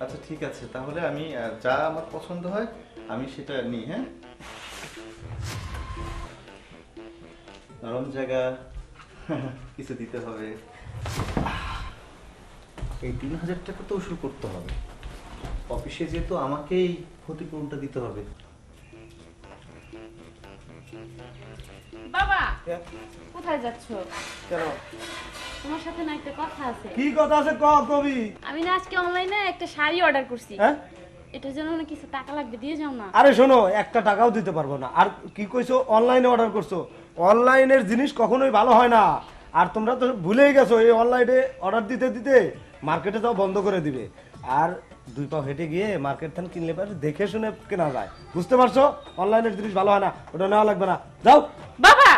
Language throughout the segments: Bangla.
আচ্ছা ঠিক আছে তাহলে আমি যা আমার পছন্দ হয় আমি সেটা নিই হ্যাঁ? নরম জায়গা কিছু দিতে হবে। এই তিন হাজার টাকা তো উসুল করতে হবে। অফিসে যেহেতু আমাকেই ক্ষতিপূরণটা দিতে হবে। বাবা! হ্যাঁ? কোথায় যাচ্ছ? কেন? তোমার সাথে না একটা কথা আছে। কি কথা আছে ক কবি? আমি না আজকে অনলাইনে একটা শাড়ি অর্ডার করছি। হ্যাঁ? এটার জন্য না কিছু টাকা লাগবে দিয়ে যাও না। আরে শোনো একটা টাকাও দিতে পারব না। আর কি কইছো অনলাইনে অর্ডার করছ। অনলাইনের জিনিস কখনোই ভালো হয় না। আর তোমরা তো ভুলেই গেছো এই অনলাইনে অর্ডার দিতে দিতে মার্কেটে যাও বন্ধ করে দিবে। আর দুই পা হেঁটে গিয়ে মার্কেট থান কিনলে পারে দেখে শুনে কেনা যায়। বুঝতে পারছ? অনলাইনের জিনিস ভালো হয় না ওটা নেওয়া লাগবে না। যাও। বাবা!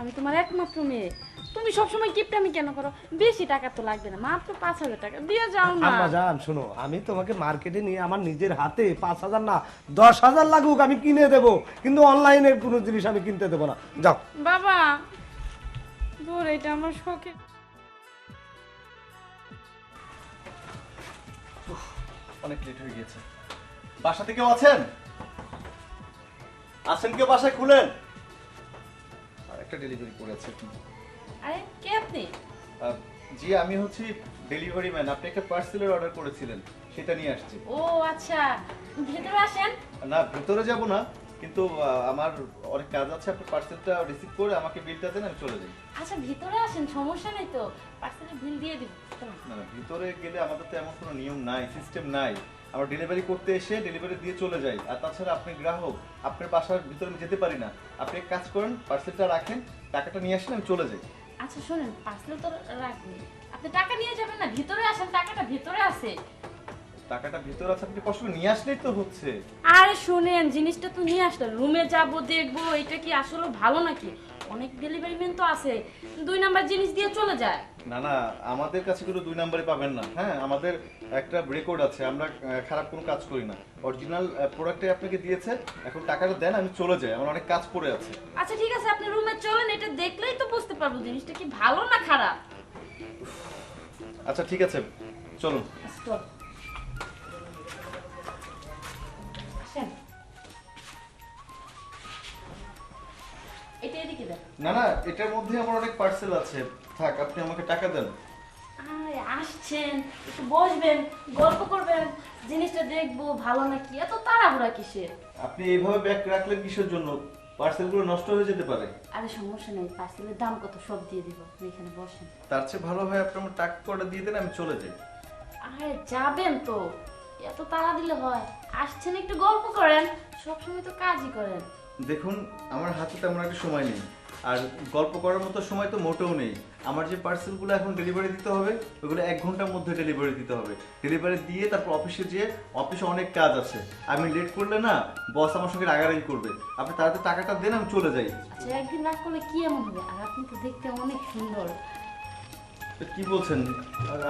আমি তোমার একমাত্র মেয়ে। তুমি সবসময় কিপটামি কেন করো? বেশি টাকা তো লাগবে না মাত্র পাঁচ হাজার টাকা। দিয়ে যাও না। আম্মা জান শোনো আমি তোমাকে মার্কেটে নিয়ে আমার নিজের হাতে পাঁচ হাজার না দশ হাজার লাগুক আমি কিনে দেবো। কিন্তু অনলাইনে কোনো জিনিস আমি কিনতে দেবো না। যাও। বাবা দূর এটা আমার শখে অনেক লেট হয়ে গিয়েছে। বাসাতে কেউ আছেন? আছেন কেউ বাসায়? খুলেন। আর একটা ডেলিভারি করেছে আরে কে আপনি? জি আমি হচ্ছি ডেলিভারি ম্যান আপনি একটা পার্সেলের অর্ডার করেছিলেন সেটা নিয়ে আসছি। ও আচ্ছা। ভেতরে আসেন। না ভেতরে যাব না কিন্তু আমার অনেক কাজ আছে। আপনি পার্সেলটা রিসিভ করে আমাকে বিলটা দেন আমি চলে যাই। আচ্ছা ভিতরে আসেন সমস্যা নেই তো। পার্সেলের বিল দিয়ে দিব না না ভিতরে গেলে আমাদের তো এমন কোনো নিয়ম নাই সিস্টেম নাই। আমরা ডেলিভারি করতে এসে ডেলিভারি দিয়ে চলে যাই। আর তাছাড়া আপনি গ্রাহক আপনার বাসার ভিতরে আমি যেতে পারি না। আপনি এক কাজ করেন পার্সেলটা রাখেন টাকাটা নিয়ে আসেন আমি চলে যাই। আচ্ছা শোনেন পার্সেল তো রাখবেন আপনি টাকা নিয়ে যাবেন না ভিতরে আসেন টাকাটা ভিতরে আছে। টাকাটা ভিতরে আছে আপনি কষ্ট নিয়ে আসলেই তো হচ্ছে। আরে শুনেন জিনিসটা তো নিয়ে আসলেন। রুমে যাব দেখব এটা কি আসলে ভালো নাকি? অনেক ডেলিভারি ম্যান তো আছে। দুই নাম্বার জিনিস দিয়ে চলে যায়। না না আমাদের কাছে কোনো দুই নাম্বারই পাবেন না। হ্যাঁ আমাদের একটা রেকর্ড আছে আমরা খারাপ কোনো কাজ করি না। অরিজিনাল প্রোডাক্টে আপনাকে দিয়েছে এখন টাকাটা দেন আমি চলে যাই আমার অনেক কাজ পড়ে আছে। আচ্ছা ঠিক আছে আপনি রুমে চলেন এটা দেখলেই তো বুঝতে পারব জিনিসটা কি ভালো না খারাপ। আচ্ছা ঠিক আছে চলুন. এটা এদিকে দেন। না না এটার মধ্যে আমার অনেক পার্সেল আছে। থাক আপনি আমাকে টাকা দেন। আসছেন একটু বসবেন গল্প করবেন জিনিসটা দেখব ভালো নাকি? এত তাড়াহুড়া কিসের? আপনি এইভাবে ব্যাগ রাখলেন কিসের জন্য? পার্সেলগুলো নষ্ট হয়ে যেতে পারে। আরে সমস্যা নেই পার্সেলের দাম কত? সব দিয়ে দিব আপনি এখানে বসেন। তার চেয়ে ভালো হয় আপনি আমার টাকা কটা দিয়ে দেন আমি চলে যাই। আরে যাবেন তো এত তাড়া দিলে হয়। আসছেন একটু গল্প করেন সবসময় তো কাজই করেন। দেখুন আমার হাতে তেমন একটা সময় নেই। আর গল্প করার মতো সময় তো মোটেও নেই। আমার যে পার্সেলগুলো এখন ডেলিভারি দিতে হবে ওগুলো এক ঘণ্টার মধ্যে ডেলিভারি দিতে হবে। ডেলিভারি দিয়ে তারপর অফিসে যেয়ে অফিসে অনেক কাজ আছে। আমি লেট করলে না বস আমার সঙ্গে রাগারাগি করবে। আপনি তাড়াতাড়ি টাকাটা দেন আমি চলে যাই। আচ্ছা একদিন রাগ করলে কি এমন হবে? আর আপনি তো দেখতে অনেক সুন্দর। কি বলছেন?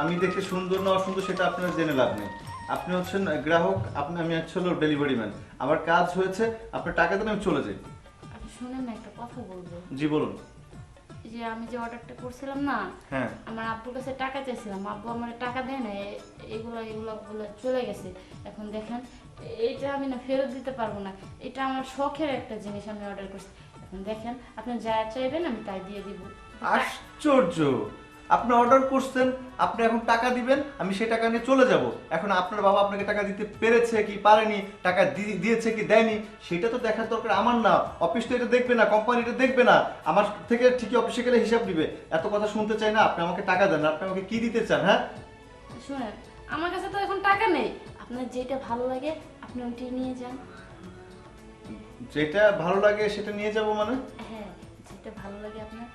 আমি দেখতে সুন্দর না অসুন্দর সেটা আপনার জেনে লাভ নেই। আপনি হচ্ছেন গ্রাহক আপনি আমি হচ্ছে ডেলিভারি ম্যান আমার কাজ হয়েছে আপনার টাকা দেন আমি চলে যাই। শুনেন না একটা কথা বলব। জি বলুন। যে আমি যে অর্ডারটা করছিলাম না হ্যাঁ। আমার আব্বুর কাছে টাকা চাইছিলাম। আব্বু আমার টাকা দেয় না এগুলো এগুলো চলে গেছে। এখন দেখেন এটা আমি না ফেরত দিতে পারব না। এটা আমার শখের একটা জিনিস আমি অর্ডার করছি। এখন দেখেন আপনি যা চাইবেন আমি তাই দিয়ে দিব। আশ্চর্য! আপনি অর্ডার করছেন আপনি এখন টাকা দিবেন আমি সেই টাকা নিয়ে চলে যাব। এখন আপনার বাবা আপনাকে টাকা দিতে পেরেছে কি পারেনি টাকা দিয়েছে কি দেয়নি সেটা তো দেখার দরকার আমার না। অফিস তো এটা দেখবে না কোম্পানি এটা দেখবে না। আমার থেকে ঠিকই অফিসে গেলে হিসাব দিবে। এত কথা শুনতে চাই না আপনি আমাকে টাকা দেন আপনি আমাকে কি দিতে চান হ্যাঁ? শুনেন আমার কাছে তো এখন টাকা নেই। আপনার যেটা ভালো লাগে আপনি ওইটাই নিয়ে যান। যেটা ভালো লাগে সেটা নিয়ে যাব মানে? হ্যাঁ যেটা ভালো লাগে আপনার।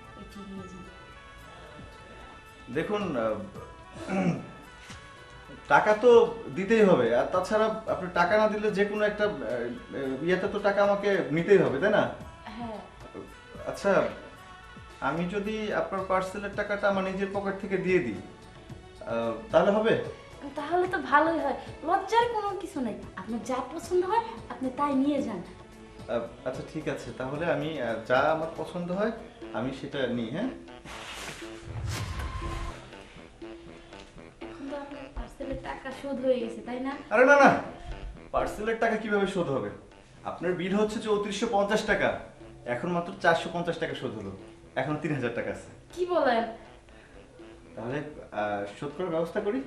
দেখুন টাকা তো দিতেই হবে আর তাছাড়া আপনি টাকা না দিলে যে কোনো একটা ইয়েতে তো টাকা আমাকে নিতেই হবে তাই না? হ্যাঁ। আচ্ছা আমি যদি আপনার পার্সেলের টাকাটা আমার নিজের পকেট থেকে দিয়ে দিই তাহলে হবে? তাহলে তো ভালোই হয় লজ্জার কোনো কিছু নেই আপনার যা পছন্দ হয় আপনি তাই নিয়ে যান। আচ্ছা ঠিক আছে তাহলে আমি যা আমার পছন্দ হয় আমি সেটা নিই হ্যাঁ? শোধ হয়ে গেছে তাই না? আরে না না। পার্সেলের টাকা কীভাবে শোধ হবে? আপনার বিল হচ্ছে চৌত্রিশশো পঞ্চাশ টাকা। এখন মাত্র চারশো পঞ্চাশ টাকা শোধ হলো। এখন তিন হাজার টাকা আছে। কি বলেন? তাহলে শোধ করার ব্যবস্থা করি?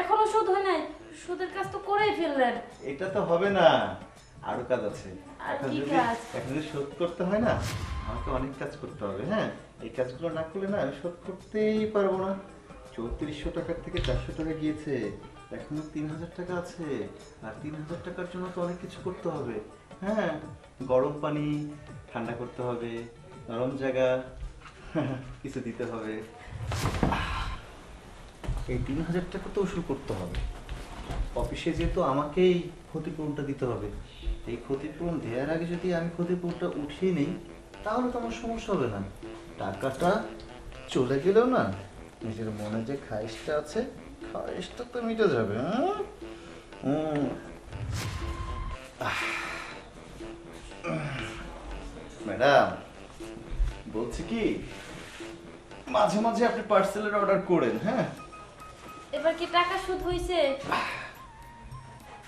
এখনও শোধ হয় নাই। কাজ তো করেই ফেললেন। এটা তো হবে না। আরও কাজ আছে। এখন যদি এখন যদি শোধ করতে হয় না আমাকে অনেক কাজ করতে হবে হ্যাঁ? এই কাজগুলো না করলে না আমি শোধ করতেই পারব না। চৌত্রিশশো টাকার থেকে চারশো টাকা গিয়েছে। এখনও তিন হাজার টাকা আছে। আর তিন হাজার টাকার জন্য তো অনেক কিছু করতে হবে। হ্যাঁ গরম পানি ঠান্ডা করতে হবে, নরম জায়গা কিছু দিতে হবে। এই তিন হাজার টাকা তো উসুল করতে হবে। অফিসে যেহেতু আমাকেই ক্ষতিপূরণটা দিতে হবে। এই ক্ষতিপূরণ দেওয়ার আগে যদি আমি ক্ষতিপূরণটা উঠিয়ে নিই, তাহলে তো আমার সমস্যা হবে না। টাকাটা চলে গেলেও না, নিজের মনে যে খায়েশটা আছে খায়েশটা তো মিটে যাবে হ্যাঁ? ম্যাডাম বলছি কি মাঝে মাঝে আপনি পার্সেলের অর্ডার করেন হ্যাঁ? এবার কি টাকা শোধ হয়েছে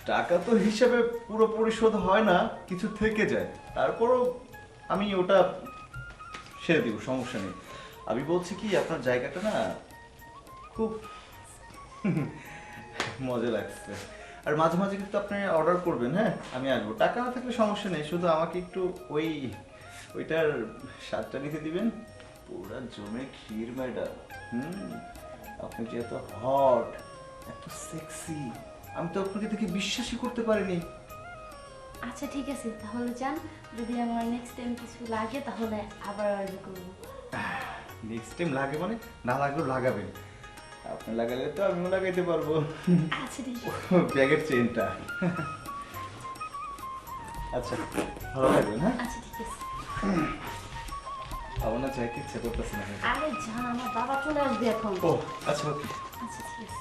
টাকা তো হিসাবে পুরো পরিশোধ হয় না কিছু থেকে যায়। তারপরও আমি ওটা সেরে দিব সমস্যা নেই। আমি বলছি কি আপনার জায়গাটা না খুব মজা লাগছে। আর মাঝে মাঝে কিন্তু আপনি অর্ডার করবেন হ্যাঁ? আমি আসব। টাকা না থাকলে সমস্যা নেই শুধু আমাকে একটু ওই ওইটার স্বাদটা নিতে দিবেন। পুরা জমে ক্ষীর ম্যাডাম। হুম আপনি যেহেতু হট এত সেক্সি আমি তো আপনাকে দেখে বিশ্বাসই করতে পারিনি। আচ্ছা ঠিক আছে। তাহলে যান যদি আমার নেক্সট টাইম কিছু লাগে তাহলে আবার অর্ডার করব। নেক্সট টাইম লাগে মানে? না লাগলেও লাগাবেন। আপনি লাগালে তো আমিও লাগাইতে পারব। আচ্ছা ব্যাগের চেনটা আচ্ছা ভালো থাকবেন হ্যাঁ? আচ্ছা ঠিক আছে। আমার না চাইতে ইচ্ছে করতেছে না। আরে জান আমার বাবা চলে আসবে এখন। ও আচ্ছা ওকে। আচ্ছা ঠিক আছে।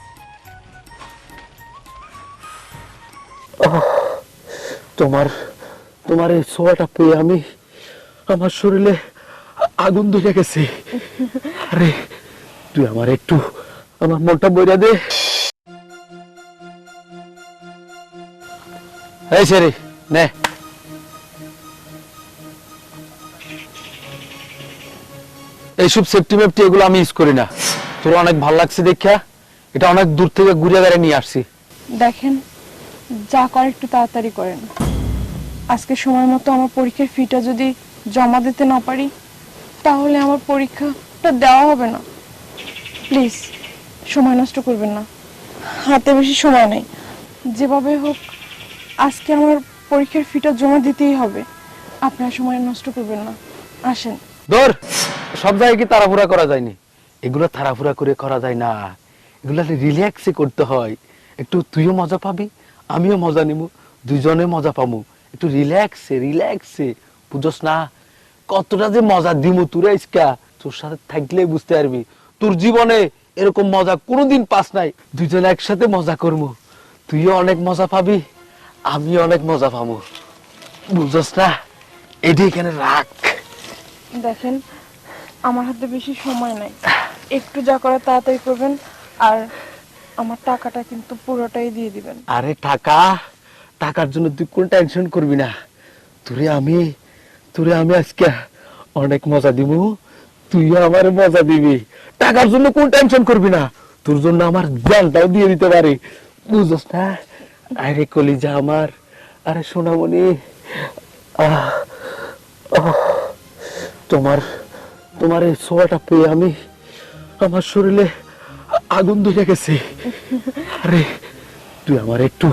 তোমার তোমার এই ছোঁয়াটা পেয়ে আমি আমার শরীরে আগুন ধরে গেছে। আরে তুই আমার একটু আমার মনটা বইরা দে। নে। এইসব সেফটি মেফটি এগুলো আমি ইউজ করি না। তোর অনেক লাগছে দেখা এটা অনেক দূর থেকে ঘুরে বেড়ে নিয়ে আসছি। দেখেন যা করে একটু তাড়াতাড়ি করেন। আজকে সময় মতো আমার পরীক্ষার ফিটা যদি জমা দিতে না পারি, তাহলে আমার পরীক্ষাটা দেওয়া হবে না। প্লিজ। সময় নষ্ট করবেন না। হাতে বেশি সময় নেই। যেভাবে হোক, আজকে আমার পরীক্ষার ফিটা জমা দিতেই হবে। আপনারা সময় নষ্ট করবেন না। আসেন। ধর, সব জায়গায় কি তাড়াহুড়া করা যায়নি? এগুলো তাড়াহুড়া করে করা যায় না। এগুলো রিল্যাক্সে করতে হয়। একটু তুইও মজা পাবি, আমিও মজা নিব দুজনে মজা পাবো একটু রিল্যাক্সে রিল্যাক্সে বুঝস না, কতটা যে মজা দিমু তোরা ইসকা তোর সাথে থাকলে বুঝতে পারবি। তোর জীবনে এরকম মজা কোনোদিন পাস নাই। দুজনে একসাথে মজা করব তুইও অনেক মজা পাবি আমি অনেক মজা পাবো বুঝস না? এটি এখানে রাখ। দেখেন আমার হাতে বেশি সময় নাই। একটু যা করার তাড়াতাড়ি করবেন আর আমার টাকাটা কিন্তু পুরোটাই দিয়ে দিবেন। আরে টাকা? টাকার জন্য তুই কোন টেনশন করবি না। তোরে আমি তোরে আমি আজকে অনেক মজা দিব তুইও আমার মজা দিবি। টাকার জন্য কোন টেনশন করবি না। তোর জন্য আমার জানটাও দিয়ে দিতে পারি। বুঝছ না? আরে কলিজা আমার। আরে সোনামণি। তোমার তোমার এই ছোঁয়াটা পেয়ে আমি আমার শরীরে আগুন ধরে গেছে। আরে, তুই আমার একটু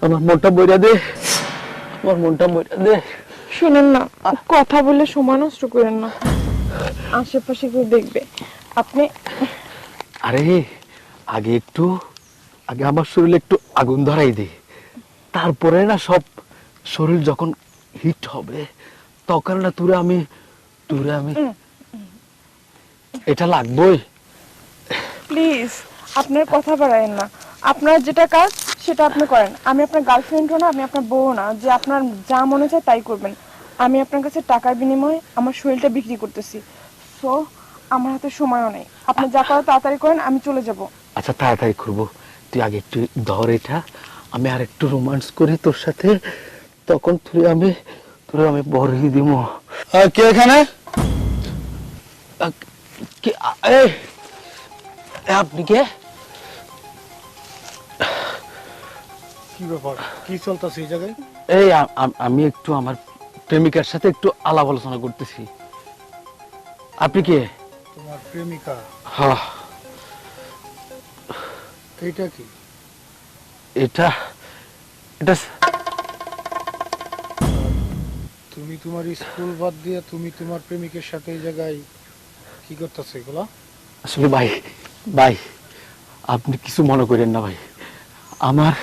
আমার মনটা বইরা দে। আমার মনটা বইরা দে। শুনেন না, কথা বলে সময় নষ্ট করেন না। আশেপাশে কেউ দেখবে। আপনি আরে আগে একটু আগে আমার শরীরে একটু আগুন ধরাই দে। তারপরে না সব শরীর যখন হিট হবে তখন না তুরে আমি তুরে আমি এটা লাগবই। প্লিজ আপনার কথা বাড়ায়েন না। আপনার যেটা কাজ সেটা আপনি করেন। আমি আপনার গার্লফ্রেন্ডও না আমি আপনার বউ না। যে আপনার যা মনে চায় তাই করবেন। আমি আপনার কাছে টাকার বিনিময়ে আমার শরীরটা বিক্রি করতেছি। সো আমার হাতে সময়ও নেই। আপনি যা করার তাড়াতাড়ি করেন আমি চলে যাব। আচ্ছা তাড়াতাড়ি করব। তুই আগে একটু ধর এটা। আমি আর একটু রোমান্স করি তোর সাথে। তখন তুই আমি তোর আমি বড়ই দিব। কে এখানে? আপনি কে? কি ব্যাপার? কি চলতেছে এই জায়গায়? এই আমি একটু আমার প্রেমিকার সাথে একটু আলাপ আলোচনা করতেছি। আপনি কে? তোমার প্রেমিকা। হ্যাঁ। এইটা কি? এটা এটা তুমি তোমার স্কুল বাদ দিয়ে তুমি তোমার প্রেমিকের সাথে এই জায়গায় কি করতেছো এগুলা? আসলে ভাই ভাই আপনি কিছু মনে করেন না ভাই। আমার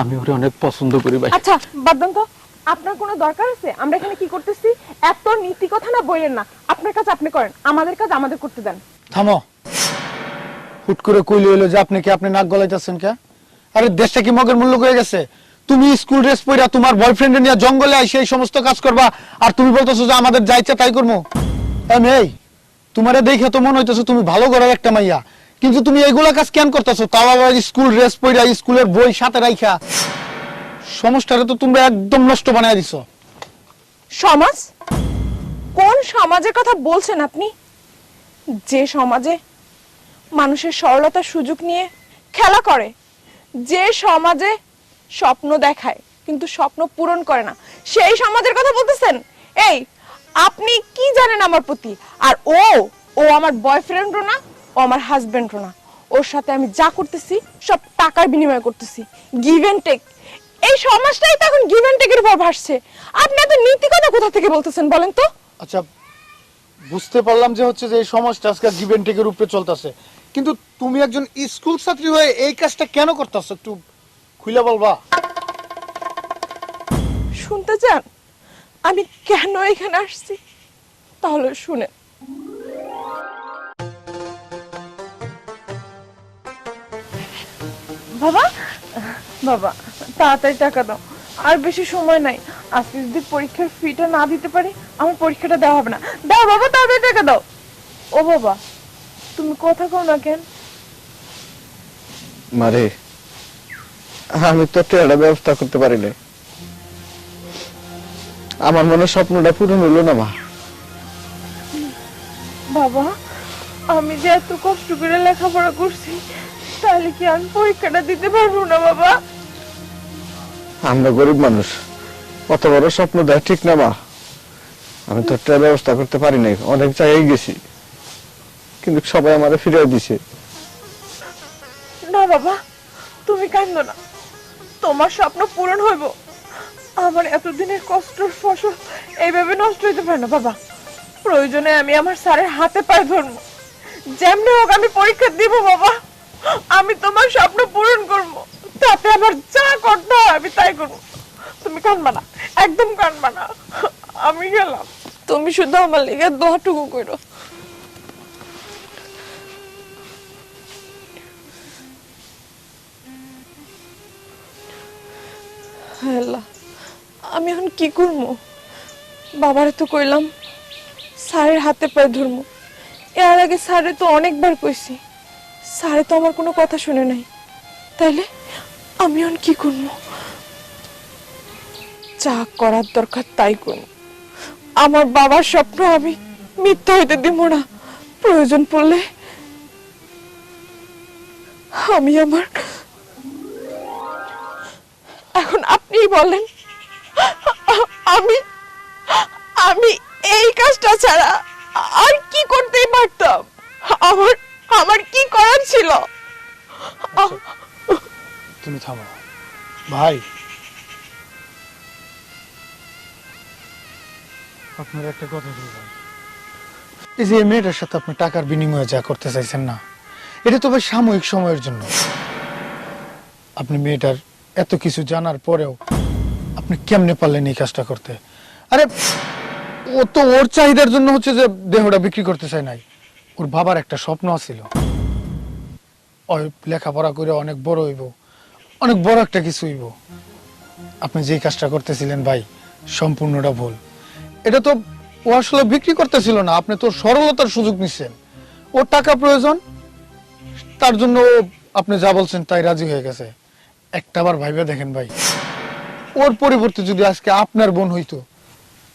আমি ওরে অনেক পছন্দ করি ভাই। আচ্ছা বাদ দেন তো। আপনার কোনো দরকার আছে? আমরা এখানে কি করতেছি? এত নীতি কথা না বললেন না। আপনার কাজ আপনি করেন। আমাদের কাজ আমাদের করতে দেন। থামো। হুট করে কইলে হইল যে আপনি কি আপনি নাক গলাইতেছেন কে? আরে দেশটা কি মগের মূল্য হয়ে গেছে? তুমি স্কুল ড্রেস পরে তোমার বয়ফ্রেন্ড নিয়ে জঙ্গলে আইসে এই সমস্ত কাজ করবা আর তুমি বলতেছো যে আমাদের যা ইচ্ছা তাই করব আমি এই তোমারে দেখে তো মনে হইতেছে তুমি ভালো ঘরের একটা মাইয়া। কিন্তু তুমি এইগুলা কাজ কেন করতেছো? তাও আবার স্কুল ড্রেস পরে স্কুলের বই সাথে রাইখা। সমস্যাটা তো তুমি একদম নষ্ট বানায় দিছো। সমাজ? কোন সমাজের কথা বলছেন আপনি? যে সমাজে মানুষের সরলতার সুযোগ নিয়ে খেলা করে, যে সমাজে স্বপ্ন দেখায়, কিন্তু স্বপ্ন পূরণ করে না, সেই সমাজের কথা বলতেছেন? এই, আপনি কি জানেন আমার প্রতি? আর ও ও আমার বয়ফ্রেন্ডও না, ও আমার হাজবেন্ডও না। ওর সাথে আমি যা করতেছি, সব টাকার বিনিময়ে করতেছি। গিভ এন্ড টেক এই সমাজটাই তো এখন গিভ টেকের উপর ভাসছে। আপনি এত নীতি কথা কোথা থেকে বলতেছেন বলেন তো? আচ্ছা বুঝতে পারলাম যে হচ্ছে যে এই সমাজটা আজকে গিভেন টেকের উপরে চলতেছে। কিন্তু তুমি একজন স্কুল ছাত্রী হয়ে এই কাজটা কেন করতেছো? একটু খুলে বলবা। শুনতে চান? আমি কেন এখানে আসছি? তাহলে শুনে বাবা? বাবা। তাড়াতাড়ি টাকা দাও। আর বেশি সময় নাই। আজকে যদি পরীক্ষার ফিটা না দিতে পারি আমার পরীক্ষাটা দেওয়া হবে না। দাও বাবা তাড়াতাড়ি টাকা দাও। ও বাবা তুমি কথা কও না কেন? মারে আমি তো একটা ব্যবস্থা করতে পারি না আমার মনে স্বপ্নটা পূরণ হলো না মা। বাবা আমি যে এত কষ্ট করে লেখাপড়া করছি তাহলে কি আমি পরীক্ষাটা দিতে পারব না বাবা? আমরা গরিব মানুষ। অত বড় স্বপ্ন দেয় ঠিক না, মা। আমি তো একটা ব্যবস্থা করতে পারি নাই। অনেক জায়গায় গেছি। কিন্তু সবাই আমারে ফিরিয়ে দিছে। না, বাবা, তুমি কান্দো না। তোমার স্বপ্ন পূরণ হইব। আমার এতদিনের কষ্টের ফসল এইভাবে নষ্ট হইতে পারে না, বাবা। প্রয়োজনে আমি আমার স্যারের হাতে পায়ে ধরবো। যেমনি হোক আমি পরীক্ষা দিব, বাবা। আমি তোমার স্বপ্ন পূরণ করব। তাতে আমার যা করতে হয়, আমি তাই করব। তুমি একদম আমি গেলাম। তুমি শুধু আমার লেগে দোয়াটুকু করো। আমি এখন কি করব? বাবারে তো কইলাম, স্যারের হাতে পায়ে ধরবো। এর আগে স্যারে তো অনেকবার কইছি, স্যারে তো আমার কোনো কথা শুনে নাই। তাইলে? আমি এখন কি করব? যা করার দরকার তাই করব। আমার বাবার স্বপ্ন আমি মিথ্যা হইতে দিব না। প্রয়োজন পড়লে আমি আমার এখন আপনি বলেন, আমি আমি এই কাজটা ছাড়া আর কি করতেই পারতাম? আমার আমার কি করার ছিল? তুমি থামো। ভাই। আপনার একটা কথা বলবেন এই যে মেয়েটার সাথে আপনি টাকার বিনিময়ে যা করতে চাইছেন না, এটা তো ভাই সাময়িক সময়ের জন্য। আপনি মেয়েটার এত কিছু জানার পরেও আপনি কেমনে পারলেন এই কাজটা করতে? আরে, ও তো ওর চাহিদার জন্য হচ্ছে যে দেহটা বিক্রি করতে চায় নাই। ওর বাবার একটা স্বপ্ন ছিল ওই লেখাপড়া করে অনেক বড় হইব। অনেক বড় একটা কিছু হইব। আপনি যেই কাজটা করতেছিলেন ভাই, সম্পূর্ণটা ভুল। এটা তো ও আসলে বিক্রি করতেছিল না, আপনি তো সরলতার সুযোগ নিচ্ছেন ওর টাকা প্রয়োজন, তার জন্য আপনি যা বলছেন তাই রাজি হয়ে গেছে। একটাবার ভাইবে দেখেন ভাই, ওর পরিবর্তে যদি আজকে আপনার বোন হইতো,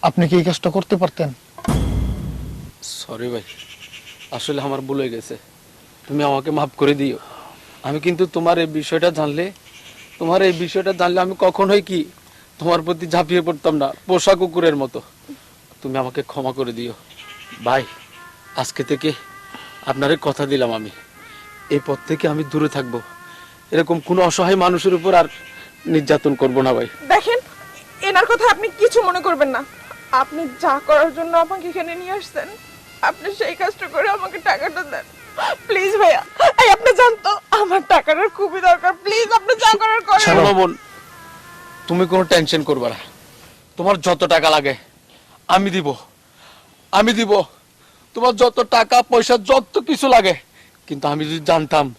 আপনি কি এই কাজটা করতে পারতেন? সরি ভাই, আসলে আমার ভুল হয়ে গেছে। তুমি আমাকে মাফ করে দিও। আমি কিন্তু তোমার এই বিষয়টা জানলে তোমার এই বিষয়টা জানলে আমি কখনোই কি তোমার প্রতি ঝাঁপিয়ে পড়তাম না, পোষা কুকুরের মতো। তুমি আমাকে ক্ষমা করে দিও। ভাই, আজকে থেকে আপনারে কথা দিলাম আমি। এই পথ থেকে আমি দূরে থাকব। এরকম কোনো অসহায় মানুষের উপর আর নির্যাতন করব না, ভাই। দেখেন, এনার কথা আপনি কিছু মনে করবেন না। আপনি যা করার জন্য আমাকে এখানে নিয়ে আসছেন, আপনি সেই কাজটা করে আমাকে টাকাটা দেন। প্লিজ ভাইয়া এই আপনি জানতো আমার টাকাটা খুবই দরকার প্লিজ আপনি যা করার করেন শোনো। বোন তুমি কোনো টেনশন করবে না। তোমার যত টাকা লাগে আমি দিব। আমি দিব। তোমার যত টাকা পয়সা যত কিছু লাগে। কিন্তু আমি যদি জানতাম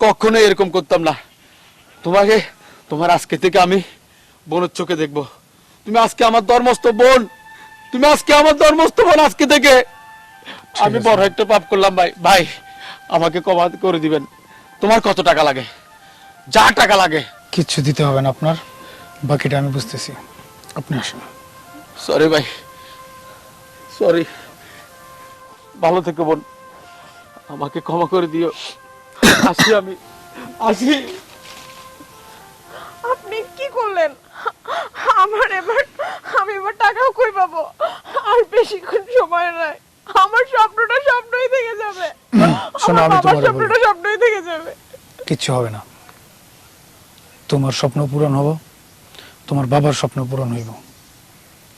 কখনো এরকম করতাম না। তোমাকে তোমার আজকে থেকে আমি বোনের চোখে দেখব। তুমি আজকে আমার ধর্মস্থ বোন। তুমি আজকে আমার ধর্মস্থ বোন আজকে থেকে। আমি বড় একটা পাপ করলাম ভাই। ভাই আমাকে কমা করে দিবেন। তোমার কত টাকা লাগে? যা টাকা লাগে কিচ্ছু দিতে হবে না আপনার। বাকিটা আমি বুঝতেছি। আপনি আসুন। সরি ভাই। সরি ভালো থেকে বোন। আমাকে ক্ষমা করে দিও। আসি আমি। আসি। আপনি কি করলেন? আমার এবার আমি এবার টাকাও কই পাবো? আর বেশি বেশিক্ষণ সময় নাই। আমার স্বপ্নটা স্বপ্নই থেকে যাবে। শোনো, আমার আমি তোমারে স্বপ্নটা স্বপ্নই থেকে যাবে। কিচ্ছু হবে না। তোমার স্বপ্ন পূরণ হব তোমার বাবার স্বপ্ন পূরণ হইব।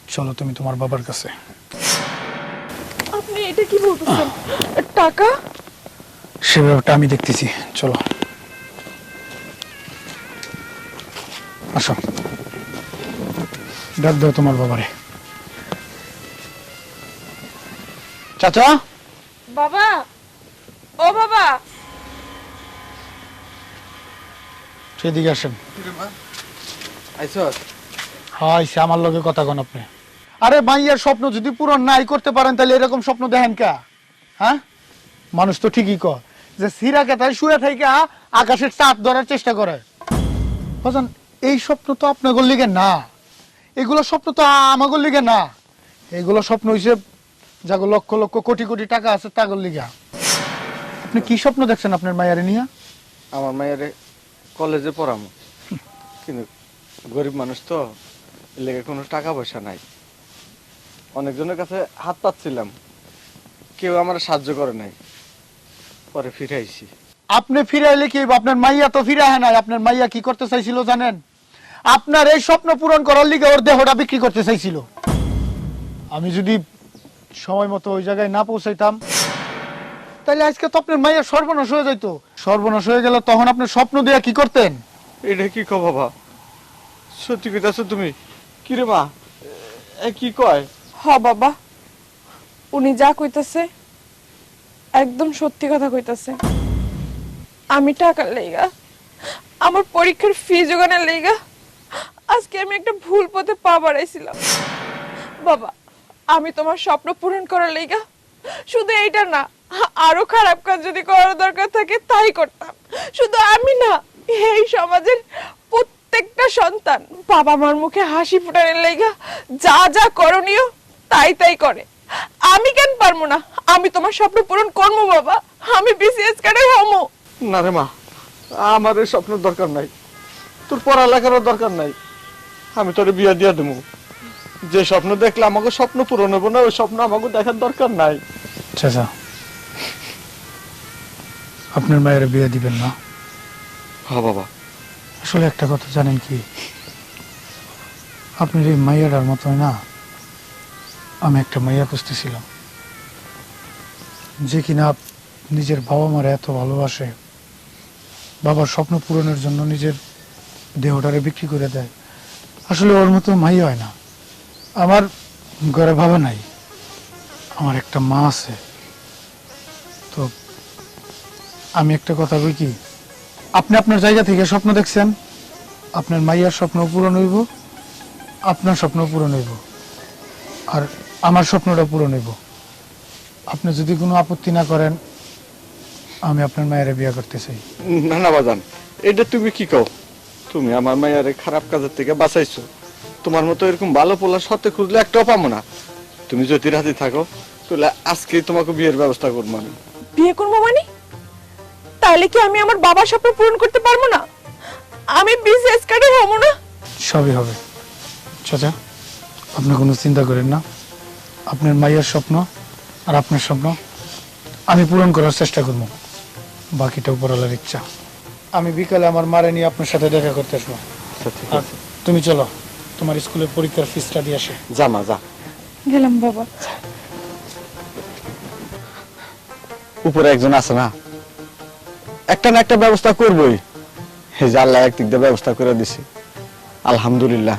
চলো তুমি তোমার বাবার কাছে। আপনি এটা কি বলতেছেন? টাকা? সে ব্যাপারটা আমি দেখতেছি। চলো। আসো। ডাক দাও তোমার বাবারে। চাচা? বাবা! ও বাবা! সেদিকে আসেন। হয় আমার লগে কথা কন আপনি। আরে মাইয়ার স্বপ্ন যদি পূরণ নাই করতে পারেন তাহলে এরকম স্বপ্ন দেখেন কা? হ্যাঁ? মানুষ তো ঠিকই কয় যে সিরা কেতায় শুয়ে থেকে আকাশের চাঁদ ধরার চেষ্টা করে। বুঝলেন এই স্বপ্ন তো আপনাদের লিগে না। এগুলো স্বপ্ন তো আমাদের লিগে না। এগুলো স্বপ্ন হইছে যাগো লক্ষ লক্ষ কোটি কোটি টাকা আছে তাগর লিগা। আপনি কি স্বপ্ন দেখছেন আপনার মায়ারে নিয়ে? আমার মায়ের কলেজে পড়াম। কিন্তু গরিব মানুষ তো লেগে কোনো টাকা পয়সা নাই। অনেকজনের কাছে হাত পাচ্ছিলাম কেউ আমার সাহায্য করে নাই। পরে ফিরে ফিরাইছি। আপনি ফিরাইলে কি হইব? আপনার মাইয়া তো ফিরে নাই। আপনার মাইয়া কি করতে চাইছিল জানেন? আপনার এই স্বপ্ন পূরণ করার লিগে ওর দেহটা বিক্রি করতে চাইছিল। আমি যদি সময় মতো ওই জায়গায় না পৌঁছাইতাম তাহলে আজকে তো আপনার মাইয়া সর্বনাশ হয়ে যাইতো। সর্বনাশ হয়ে গেল তখন আপনি স্বপ্ন দিয়ে কি করতেন? এটা কি কো বাবা? সত্যি কইতাছো তুমি? কি রে মা? এ কি কয়? হ বাবা উনি যা কইতাছে একদম সত্যি কথা কইতাছে। আমি টাকার লেগা আমার পরীক্ষার ফি জোগানোর লেগা আজকে আমি একটা ভুল পথে পা বাড়াইছিলাম। বাবা আমি তোমার স্বপ্ন পূরণ করার লেগা শুধু এইটা না আরও খারাপ কাজ যদি করার দরকার থাকে তাই করতাম। শুধু আমি না এই সমাজের প্রত্যেকটা সন্তান বাবা মার মুখে হাসি ফুটানোর লেগা যা যা করণীয় তাই তাই করে। আমি কেন পারব না? আমি তোমার স্বপ্ন পূরণ করব বাবা। আমি বিসিএস কার্ডে হমো না রে মা আমার এই স্বপ্নের দরকার নাই। তোর পড়ালেখারও দরকার নাই। আমি তোর বিয়ে দিয়ে দেবো যে স্বপ্ন দেখলে আমাকে স্বপ্ন পূরণ হব না ওই স্বপ্ন আমাকে দেখার দরকার নাই। চাচা আপনার মায়ের বিয়ে দিবেন না। হ্যাঁ বাবা। আসলে একটা কথা জানেন কি? আপনার এই মাইয়াটার মতোই না আমি একটা মাইয়া খুঁজতেছিলাম। যে কিনা নিজের বাবা মারা এত ভালোবাসে বাবার স্বপ্ন পূরণের জন্য নিজের দেহটারে বিক্রি করে দেয়। আসলে ওর মতো মাই হয় না। আমার ঘরে বাবা নাই আমার একটা মা আছে। তো আমি একটা কথা বই কি? আপনি আপনার জায়গা থেকে স্বপ্ন দেখছেন। আপনার মাইয়ার স্বপ্ন পূরণ হইব। আপনার স্বপ্ন পূরণ হইব। আর আমার স্বপ্নটা পূরণ হইব। আপনি যদি কোনো আপত্তি না করেন আমি আপনার মায়ের বিয়ে করতে চাই। না না বাজান এটা তুমি কি কও? তুমি আমার মায়ের খারাপ কাজের থেকে বাঁচাইছো। তোমার মতো এরকম ভালো পোলা সত্যি খুঁজলে একটাও পাবো না। তুমি যদি রাজি থাকো তাহলে আজকেই তোমাকে বিয়ের ব্যবস্থা করব আমি। বিয়ে করব মানে? তাহলে কি আমি আমার বাবার স্বপ্ন পূরণ করতে পারব না? আমি বিসিএস কার্ডে হব না। সবই হবে। চাচা আপনি কোনো চিন্তা করেন না। আপনার মায়ের স্বপ্ন আর আপনার স্বপ্ন আমি পূরণ করার চেষ্টা করব। বাকিটা উপরওয়ালার ইচ্ছা। আমি বিকালে আমার মারে নিয়ে আপনার সাথে দেখা করতে আসব। আর তুমি চলো তোমার স্কুলের পরীক্ষার ফিসটা দিয়ে আসে। যা মা যা। গেলাম বাবা। উপরে একজন আছে না? একটা না একটা ব্যবস্থা করবোই। যে আল্লাহ একদিক দিয়ে ব্যবস্থা করে দিছি। আলহামদুলিল্লাহ।